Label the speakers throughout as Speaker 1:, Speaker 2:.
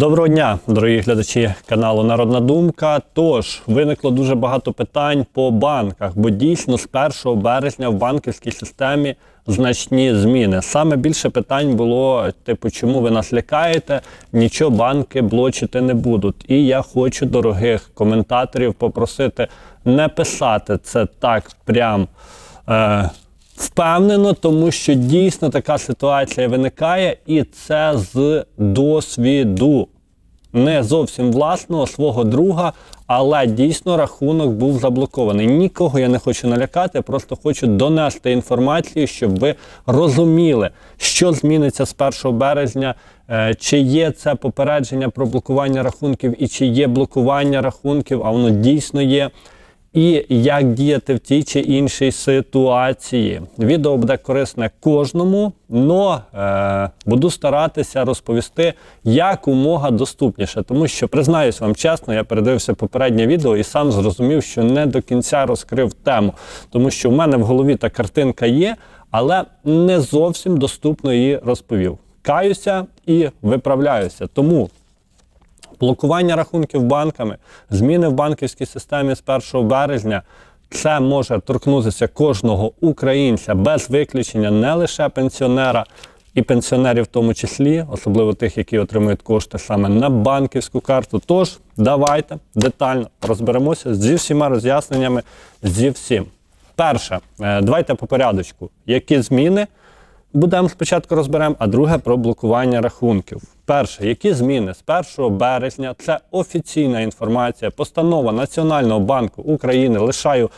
Speaker 1: Доброго дня, дорогі глядачі каналу Народна Думка. Тож виникло дуже багато питань по банках, бо дійсно з 1 березня в банківській системі значні зміни. Саме більше питань було: типу, чому ви нас лякаєте? Нічого банки блочити не будуть. І я хочу дорогих коментаторів попросити не писати це так прям. Е, Впевнено, тому що дійсно така ситуація виникає, і це з досвіду. Не зовсім власного свого друга, але дійсно рахунок був заблокований. Нікого я не хочу налякати, просто хочу донести інформацію, щоб ви розуміли, що зміниться з 1 березня, е, чи є це попередження про блокування рахунків, і чи є блокування рахунків, а воно дійсно є і як діяти в тій чи іншій ситуації. Відео буде корисне кожному, але е, буду старатися розповісти якомога доступніше, тому що признаюсь вам чесно, я передивився попереднє відео і сам зрозумів, що не до кінця розкрив тему, тому що в мене в голові та картинка є, але не зовсім доступно її розповів. Каюся і виправляюся. Тому блокування рахунків банками, зміни в банківській системі з 1 березня. Це може торкнутися кожного українця без виключення, не лише пенсіонера і пенсіонерів в тому числі, особливо тих, які отримують кошти саме на банківську карту. Тож давайте детально розберемося зі всіма роз'ясненнями, зі всім. Перше, е, давайте по порядочку, які зміни будемо спочатку розберемо, а друге про блокування рахунків. Перше, які зміни з 1 березня це офіційна інформація, постанова Національного банку України. Лишаю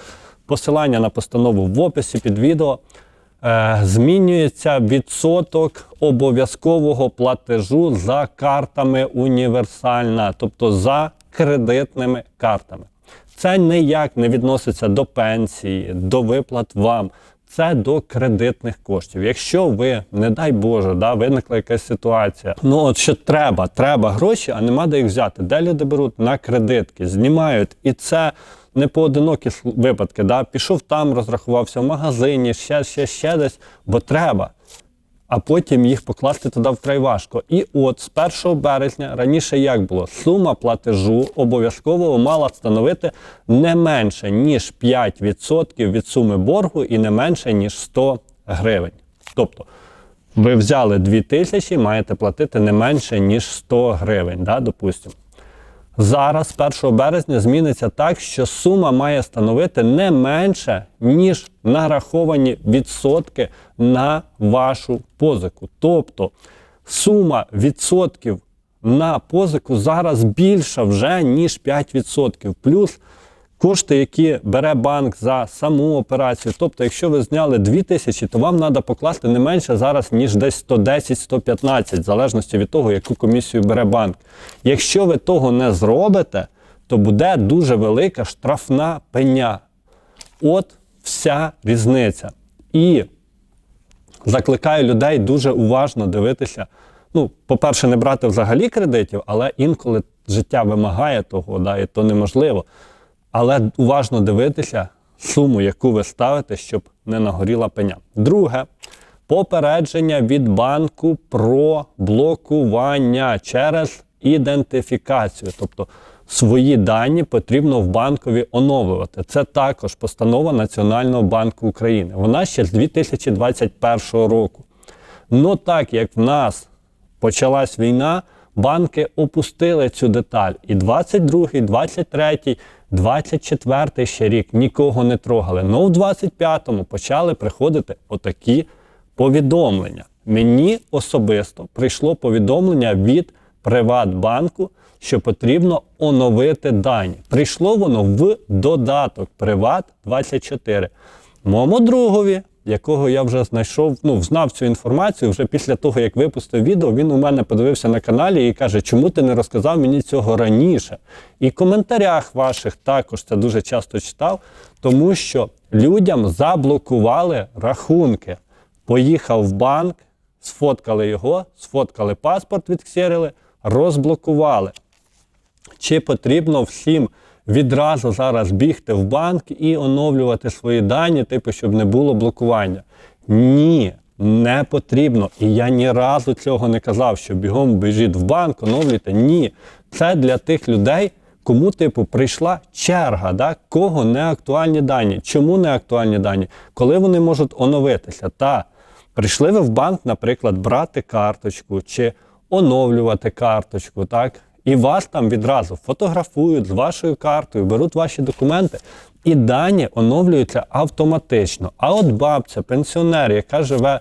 Speaker 1: посилання на постанову в описі під відео. Е, змінюється відсоток обов'язкового платежу за картами універсальна, тобто за кредитними картами. Це ніяк не відноситься до пенсії, до виплат вам. Це до кредитних коштів. Якщо ви, не дай Боже, да, виникла якась ситуація, ну от що треба, треба гроші, а нема де їх взяти. Де люди беруть на кредитки, знімають, і це не поодинокі випадки. Да? Пішов там, розрахувався в магазині, ще, ще, ще десь, бо треба а потім їх покласти туди вкрай важко. І от з 1 березня раніше як було? Сума платежу обов'язково мала становити не менше, ніж 5% від суми боргу і не менше, ніж 100 гривень. Тобто ви взяли 2 тисячі, маєте платити не менше, ніж 100 гривень, да, допустимо. Зараз, 1 березня, зміниться так, що сума має становити не менше, ніж нараховані відсотки на вашу позику. Тобто сума відсотків на позику зараз більша вже, ніж 5%. Плюс кошти, які бере банк за саму операцію. Тобто, якщо ви зняли 2 тисячі, то вам треба покласти не менше зараз, ніж десь 110-115, в залежності від того, яку комісію бере банк. Якщо ви того не зробите, то буде дуже велика штрафна пеня. От вся різниця. І закликаю людей дуже уважно дивитися. Ну, по-перше, не брати взагалі кредитів, але інколи життя вимагає того, да, і то неможливо. Але уважно дивитися суму, яку ви ставите, щоб не нагоріла пеня. Друге, попередження від банку про блокування через ідентифікацію. Тобто свої дані потрібно в банкові оновлювати. Це також постанова Національного банку України. Вона ще з 2021 року. Ну так як в нас почалась війна, банки опустили цю деталь. І 22-й, 23-й, 24-й ще рік нікого не трогали. Ну в 25-му почали приходити отакі повідомлення. Мені особисто прийшло повідомлення від Приватбанку, що потрібно оновити дані. Прийшло воно в додаток Приват 24. Моєму другові, якого я вже знайшов, ну, знав цю інформацію вже після того, як випустив відео, він у мене подивився на каналі і каже, чому ти не розказав мені цього раніше? І в коментарях ваших також це дуже часто читав, тому що людям заблокували рахунки. Поїхав в банк, сфоткали його, сфоткали паспорт, відксерили, розблокували. Чи потрібно всім відразу зараз бігти в банк і оновлювати свої дані, типу, щоб не було блокування? Ні. не потрібно. І я ні разу цього не казав, що бігом біжіть в банк, оновлюйте. Ні. Це для тих людей, кому, типу, прийшла черга, да? кого не актуальні дані. Чому не актуальні дані? Коли вони можуть оновитися? Та прийшли ви в банк, наприклад, брати карточку чи оновлювати карточку, так? І вас там відразу фотографують з вашою картою, беруть ваші документи, і дані оновлюються автоматично. А от бабця, пенсіонер, яка живе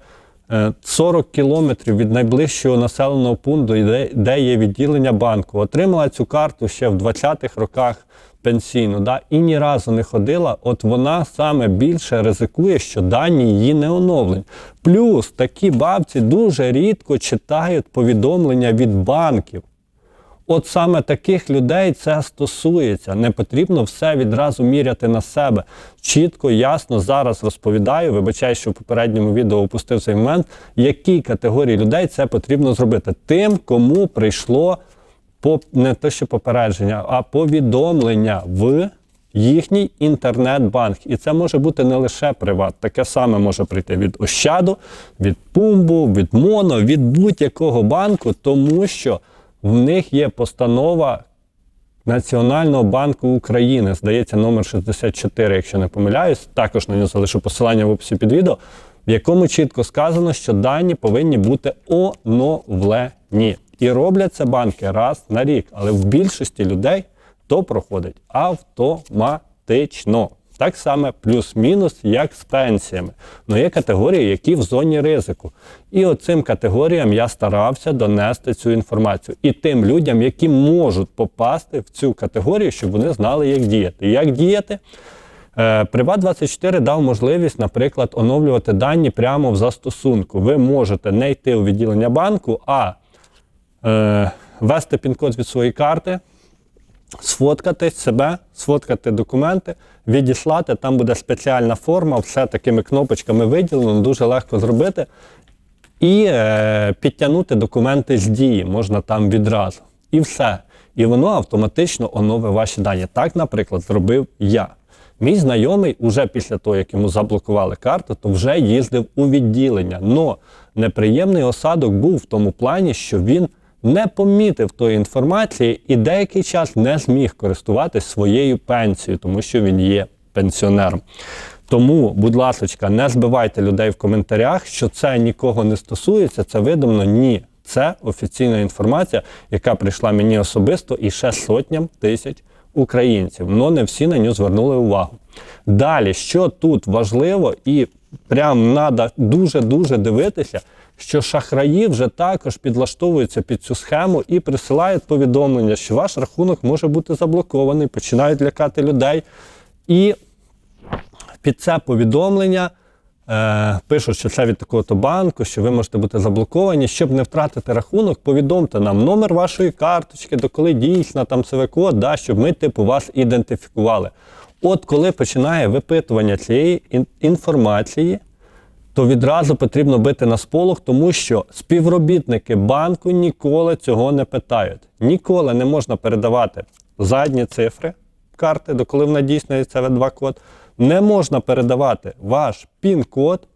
Speaker 1: е, 40 кілометрів від найближчого населеного пункту, де є відділення банку, отримала цю карту ще в 20-х роках пенсійну, да, і ні разу не ходила, от вона саме більше ризикує, що дані її не оновлені. Плюс такі бабці дуже рідко читають повідомлення від банків. От саме таких людей це стосується. Не потрібно все відразу міряти на себе. Чітко, ясно зараз розповідаю. Вибачаю, що в попередньому відео опустив цей момент, які категорії людей це потрібно зробити. Тим, кому прийшло по не те, що попередження, а повідомлення в їхній інтернет-банк. І це може бути не лише приват, таке саме може прийти від Ощаду, від Пумбу, від Моно, від будь-якого банку, тому що в них є постанова Національного банку України, здається, номер 64, якщо не помиляюсь. Також на нього залишу посилання в описі під відео, в якому чітко сказано, що дані повинні бути оновлені. І роблять це банки раз на рік, але в більшості людей то проходить автоматично. Так само плюс-мінус, як з пенсіями. Ну є категорії, які в зоні ризику. І оцим категоріям я старався донести цю інформацію. І тим людям, які можуть попасти в цю категорію, щоб вони знали, як діяти. Як діяти? Е, Приват24 дав можливість, наприклад, оновлювати дані прямо в застосунку. Ви можете не йти у відділення банку, а е, ввести пін-код від своєї карти, сфоткати себе, сфоткати документи, відіслати. Там буде спеціальна форма, все такими кнопочками виділено, дуже легко зробити. І е, підтягнути документи з дії можна там відразу. І все. І воно автоматично оновить ваші дані. Так, наприклад, зробив я. Мій знайомий, уже після того, як йому заблокували карту, то вже їздив у відділення. Но неприємний осадок був в тому плані, що він не помітив тої інформації і деякий час не зміг користуватись своєю пенсією, тому що він є пенсіонером. Тому, будь ласка, не збивайте людей в коментарях, що це нікого не стосується, це видумно. Ні. Це офіційна інформація, яка прийшла мені особисто і ще сотням тисяч українців. Но не всі на нього звернули увагу. Далі, що тут важливо, і прям треба дуже-дуже дивитися, що шахраї вже також підлаштовуються під цю схему і присилають повідомлення, що ваш рахунок може бути заблокований, починають лякати людей. І під це повідомлення е, пишуть, що це від такого-то банку, що ви можете бути заблоковані. Щоб не втратити рахунок, повідомте нам номер вашої карточки, до коли дійсна там ЦВ-код, да, щоб ми типу вас ідентифікували. От коли починає випитування цієї інформації, то відразу потрібно бити на сполох, тому що співробітники банку ніколи цього не питають. Ніколи не можна передавати задні цифри карти, до коли вона дійсно є cv 2 Не можна передавати ваш пін-код.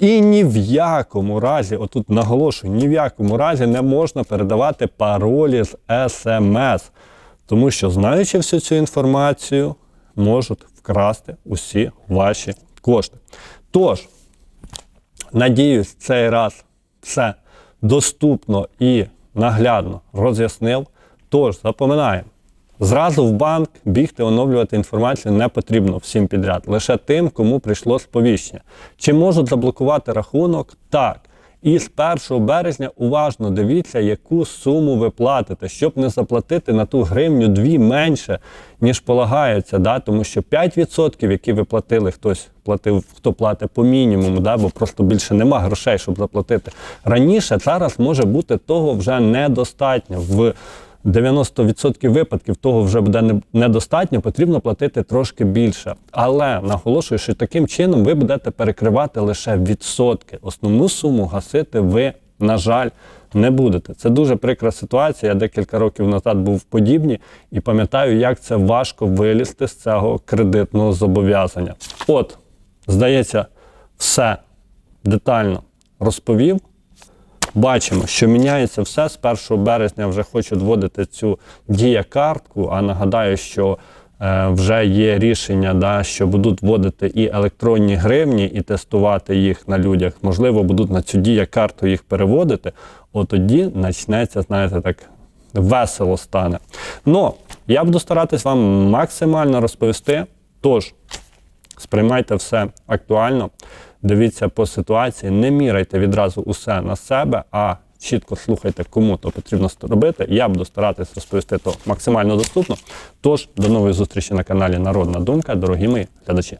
Speaker 1: І ні в якому разі, отут наголошую, ні в якому разі не можна передавати паролі з смс. Тому що, знаючи всю цю інформацію, можуть вкрасти усі ваші кошти. Тож, Надіюсь, цей раз все доступно і наглядно роз'яснив. Тож, запоминаємо, зразу в банк бігти оновлювати інформацію не потрібно всім підряд, лише тим, кому прийшло сповіщення. Чи можуть заблокувати рахунок? Так. І з 1 березня уважно дивіться, яку суму ви платите, щоб не заплатити на ту гривню дві менше, ніж полагається. Да? Тому що 5%, які ви платили, хтось платив, хто платить по мінімуму, да? бо просто більше нема грошей, щоб заплатити. Раніше зараз може бути того вже недостатньо. В 90% випадків того вже буде недостатньо, потрібно платити трошки більше. Але наголошую, що таким чином ви будете перекривати лише відсотки. Основну суму гасити ви, на жаль, не будете. Це дуже прикра ситуація. Я декілька років назад був в подібній і пам'ятаю, як це важко вилізти з цього кредитного зобов'язання. От, здається, все детально розповів. Бачимо, що міняється все. З 1 березня вже хочуть вводити цю дія-картку. А нагадаю, що е, вже є рішення, да, що будуть вводити і електронні гривні, і тестувати їх на людях. Можливо, будуть на цю дія-карту їх переводити. От тоді почнеться, знаєте, так весело стане. Ну, я буду старатись вам максимально розповісти. Тож, сприймайте все актуально, дивіться по ситуації, не мірайте відразу усе на себе, а чітко слухайте, кому то потрібно робити. Я буду старатись розповісти то максимально доступно. Тож, до нової зустрічі на каналі Народна Думка, дорогі мої глядачі.